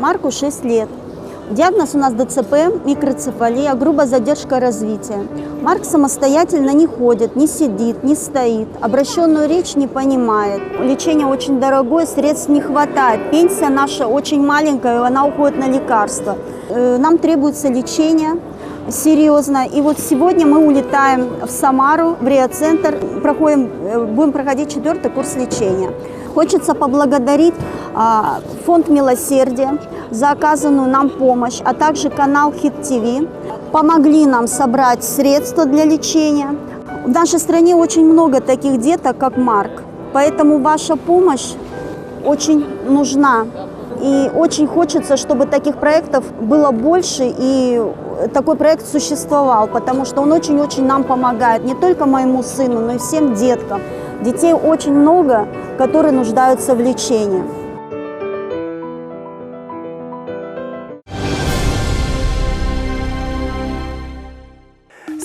Марку 6 лет. Диагноз у нас ДЦП, микроцефалия, грубая задержка развития. Марк самостоятельно не ходит, не сидит, не стоит, обращенную речь не понимает. Лечение очень дорогое, средств не хватает. Пенсия наша очень маленькая, она уходит на лекарства. Э, Нам требуется лечение серьезно. И вот сегодня мы улетаем в Самару, в Рио-центр, проходим, э, будем проходить четвертый курс лечения. Хочется поблагодарить а, фонд «Милосердие» за оказанную нам помощь, а также канал Хит ТВ. Помогли нам собрать средства для лечения. В нашей стране очень много таких деток, как Марк. Поэтому ваша помощь очень нужна. И очень хочется, чтобы таких проектов было больше и такой проект существовал, потому что он очень-очень нам помогает, не только моему сыну, но и всем деткам. Детей очень много, которые нуждаются в лечении.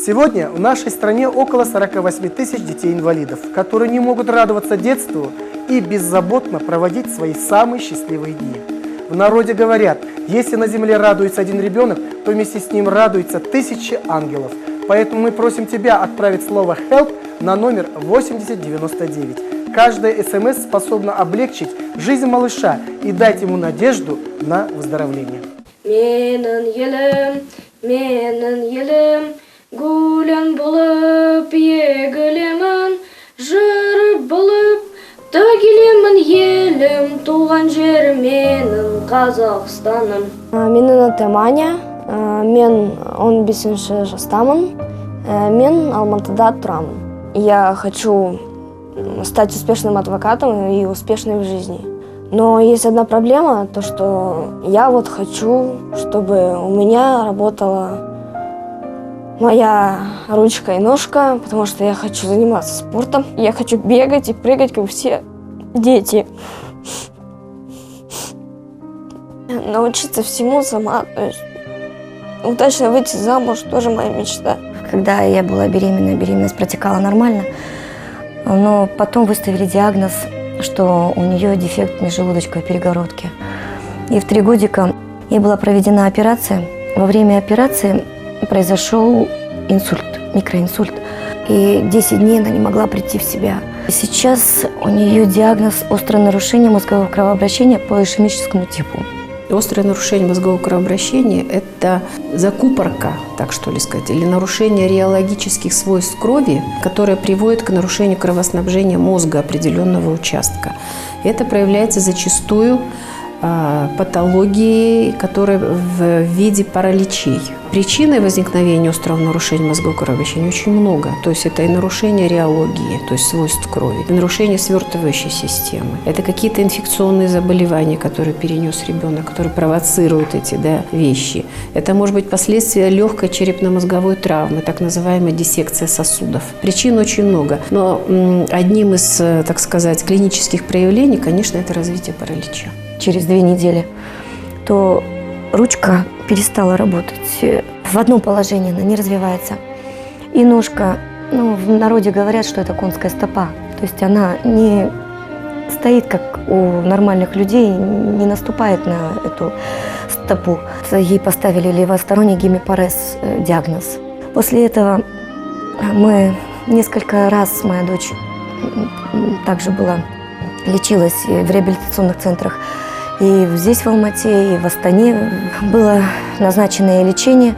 Сегодня в нашей стране около 48 тысяч детей-инвалидов, которые не могут радоваться детству и беззаботно проводить свои самые счастливые дни. В народе говорят, если на земле радуется один ребенок, то вместе с ним радуются тысячи ангелов. Поэтому мы просим тебя отправить слово «help» на номер 8099. Каждая смс способна облегчить жизнь малыша и дать ему надежду на выздоровление. менің елім менің елім гүлің болып егілемін жүріп болып төгілемін елім туған жер менің қазақстаным. Менің атым аня. Ә, мен 15 жастамын. Ә, мен алматыда тұрамын. Я хочу стать успешным адвокатом и успешной в жизни. Но есть одна проблема то что я вот хочу чтобы у меня работала моя ручка и ножка потому что я хочу заниматься спортом. Я хочу бегать и прыгать как все дети научиться всему сама то есть удачно выйти замуж тоже моя мечта. Когда я была беременна, беременность протекала нормально, но потом выставили диагноз, что у нее дефект межжелудочковой перегородки. И в три годика ей была проведена операция. Во время операции произошел инсульт, микроинсульт. И 10 дней она не могла прийти в себя. Сейчас у нее диагноз острое нарушение мозгового кровообращения по ишемическому типу. Острое нарушение мозгового кровообращения – это закупорка, так что ли сказать, или нарушение реологических свойств крови, которое приводит к нарушению кровоснабжения мозга определенного участка. Это проявляется зачастую а, патологией, которая в виде параличей. Причиной возникновения острого нарушения мозгового кровообращения очень много. То есть это и нарушение реологии, то есть свойств крови, и нарушение свертывающей системы. Это какие-то инфекционные заболевания, которые перенес ребенок, которые провоцируют эти да, вещи. Это может быть последствия легкой черепно-мозговой травмы, так называемая диссекция сосудов. Причин очень много. Но одним из, э, так сказать, клинических проявлений, конечно, это развитие паралича через две недели, то ручка перестала работать. В одном положении она не развивается. И ножка, ну, в народе говорят, что это конская стопа. То есть она не стоит, как у нормальных людей, не наступает на эту стопу. Ей поставили левосторонний гемипарез э, диагноз. После этого мы несколько раз, моя дочь также была, лечилась в реабилитационных центрах. И здесь, в Алмате, и в Астане было назначенное лечение.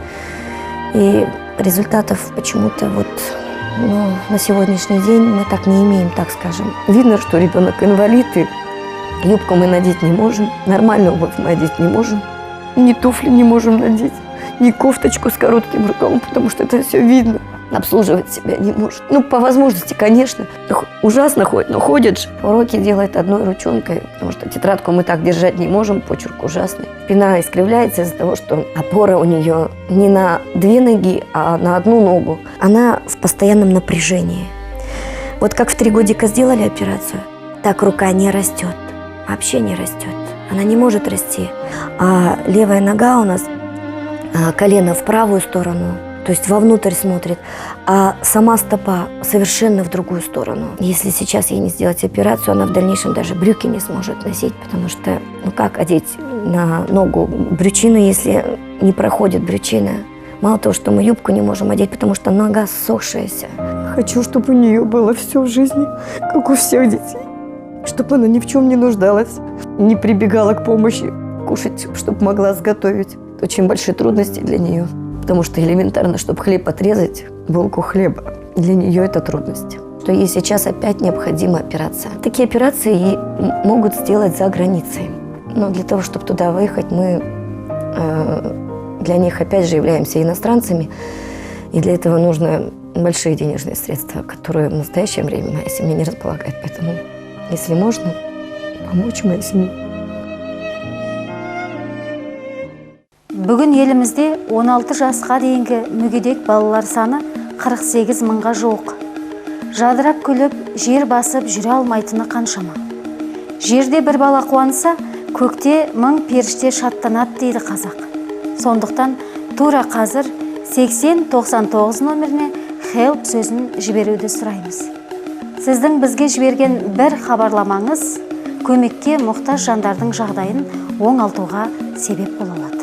И результатов почему-то вот ну, на сегодняшний день мы так не имеем, так скажем. Видно, что ребенок инвалид, и юбку мы надеть не можем, нормальную обувь мы одеть не можем, ни туфли не можем надеть, ни кофточку с коротким рукавом, потому что это все видно обслуживать себя не может. Ну, по возможности, конечно. Ужасно ходит, но ходит же. Уроки делает одной ручонкой, потому что тетрадку мы так держать не можем, почерк ужасный. Спина искривляется из-за того, что опора у нее не на две ноги, а на одну ногу. Она в постоянном напряжении. Вот как в три годика сделали операцию, так рука не растет, вообще не растет. Она не может расти. А левая нога у нас, колено в правую сторону, то есть вовнутрь смотрит, а сама стопа совершенно в другую сторону. Если сейчас ей не сделать операцию, она в дальнейшем даже брюки не сможет носить, потому что, ну как одеть на ногу брючину, если не проходит брючина? Мало того, что мы юбку не можем одеть, потому что нога ссохшаяся. Хочу, чтобы у нее было все в жизни, как у всех детей. Чтобы она ни в чем не нуждалась, не прибегала к помощи, кушать, чтобы могла сготовить. Очень большие трудности для нее, потому что элементарно, чтобы хлеб отрезать, булку хлеба, для нее это трудность. Что ей сейчас опять необходима операция. Такие операции м- могут сделать за границей. Но для того, чтобы туда выехать, мы э, для них опять же являемся иностранцами, и для этого нужно большие денежные средства, которые в настоящее время моя семья не располагает. Поэтому, если можно, помочь моей семье. Бүгін елімізде 16 жасқа дейінгі мүгедек балалар саны 48 мыңға жуық. Жадырап күліп, жер басып жүре алмайтыны қаншама. Жерде бір бала қуанса, көкте мың періште шаттанады дейді қазақ. Сондықтан тура қазір 80-99 номеріне help сөзін жіберуді сұраймыз. Сіздің бізге жіберген бір хабарламаңыз көмекке мұқтаж жандардың жағдайын оңалтуға себеп бола алады